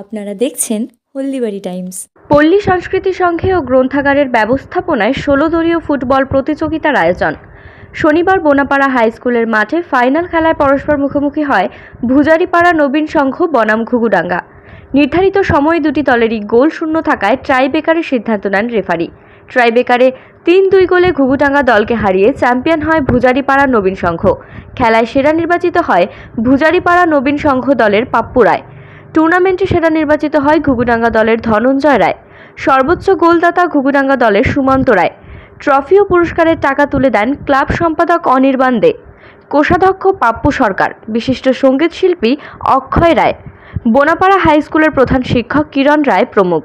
আপনারা দেখছেন হলদিবাড়ি টাইমস। পল্লী সংস্কৃতি সংঘে ও গ্রন্থাগারের ব্যবস্থাপনায় ষোলো দলীয় ফুটবল প্রতিযোগিতার আয়োজন। শনিবার বোনাপাড়া হাই স্কুলের মাঠে ফাইনাল খেলায় পরস্পর মুখোমুখি হয় ভুজারিপাড়া নবীন সংঘ বনাম ঘুঘুডাঙ্গা। নির্ধারিত সময় দুটি দলেরই গোল শূন্য থাকায় ট্রাইবেকারের সিদ্ধান্ত নেন রেফারি। ট্রাইবেকারে তিন দুই গোলে ঘুঘুডাঙ্গা দলকে হারিয়ে চ্যাম্পিয়ন হয় ভুজারিপাড়া নবীন সংঘ। খেলায় সেরা নির্বাচিত হয় ভুজারিপাড়া নবীন সংঘ দলের পাপ্পু রায়। টুর্নামেন্টে সেরা নির্বাচিত হয় ঘুঘুডাঙ্গা দলের ধনঞ্জয় রায়। সর্বোচ্চ গোলদাতা ঘুঘুডাঙ্গা দলের সুমন্ত রায়। ট্রফি ও পুরস্কারের টাকা তুলে দেন ক্লাব সম্পাদক অনির্বাণ দে। কোষাধ্যক্ষ পাপ্পু সরকার, বিশিষ্ট সংগীত শিল্পী অক্ষয় রায়, বোনাপাড়া হাই স্কুলের প্রধান শিক্ষক কিরণ রায় প্রমুখ